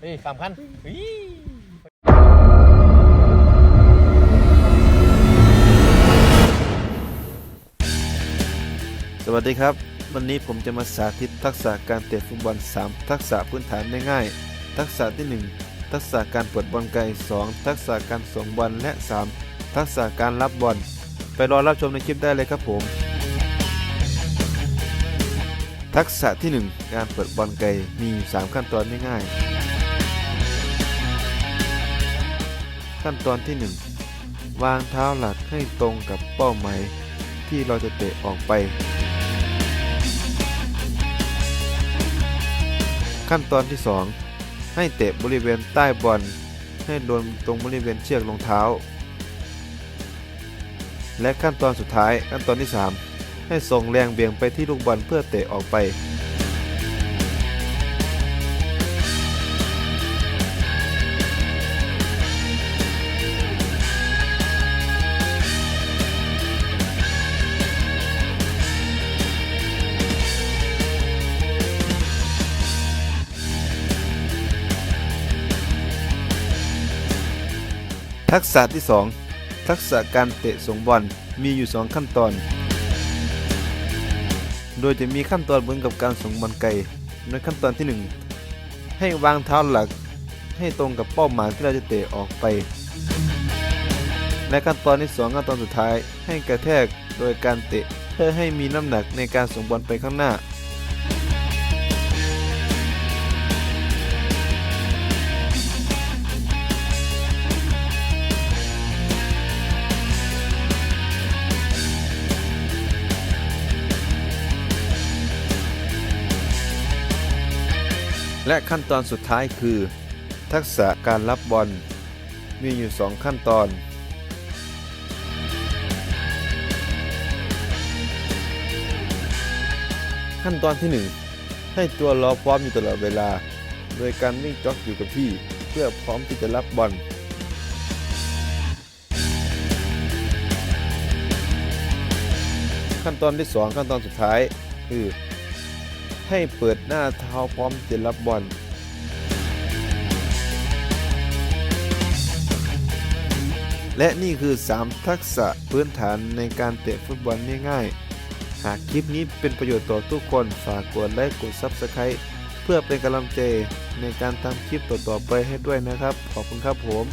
เฮ้ยสามคันสวัสดีครับ วันนี้ผมจะมาสาธิตทักษะการเตะฟุตบอล 3 ทักษะพื้นฐานง่ายๆทักษะที่ 1 ทักษะการเปิดบอลไกล 2 ทักษะการส่งบอลและ 3 ทักษะการรับบอล ไปรอรับชมในคลิปได้เลยครับผม ทักษะที่ 1 การเปิดบอลไกลมี 3 ขั้นตอนง่ายๆ ขั้นตอนที่ 1 วางเท้าหลักให้ตรงกับเป้าหมายที่เราจะเตะออกไป ขั้นตอนที่ 2 ให้เตะบริเวณใต้บอล ให้โดนตรงบริเวณเชือกรองเท้า และขั้นตอนสุดท้ายขั้นตอนที่ 3 ให้ส่งแรงเบี่ยงไปที่ลูกบอลเพื่อเตะออกไป ทักษะที่ 2 ทักษะการเตะส่งบอลมีอยู่ 2 ขั้นตอน โดยจะมีขั้นตอนเหมือนกับการส่งบอลไกล ในขั้นตอนที่ 1 ให้วางเท้าหลักให้ตรงกับเป้าหมายที่เราจะเตะออกไป และขั้นตอนที่ 2 ขั้นตอนสุดท้ายให้กระแทกโดยการเตะเพื่อให้มีน้ำหนักในการส่งบอลไปข้างหน้า และขั้นตอนสุดท้ายคือ ทักษะการรับบอล มีอยู่ 2 ขั้นตอน ขั้นตอนที่ 1 ให้ตัวรอพร้อมอยู่ตลอดเวลา โดยการวิ่งจ็อกอยู่กับที่เพื่อพร้อมที่จะรับบอลขั้นตอนที่ 2 ขั้นตอนสุดท้ายคือ ให้เปิดหน้าเท้าพร้อมจะรับบอลและนี่คือ 3 ทักษะพื้นฐานในการเตะฟุตบอลง่ายๆ หากคลิปนี้เป็นประโยชน์ต่อทุกคนฝากกดไลค์กด Subscribe เพื่อเป็นกำลังใจในการทำคลิปต่อๆไปให้ด้วยนะครับ ขอบคุณครับผม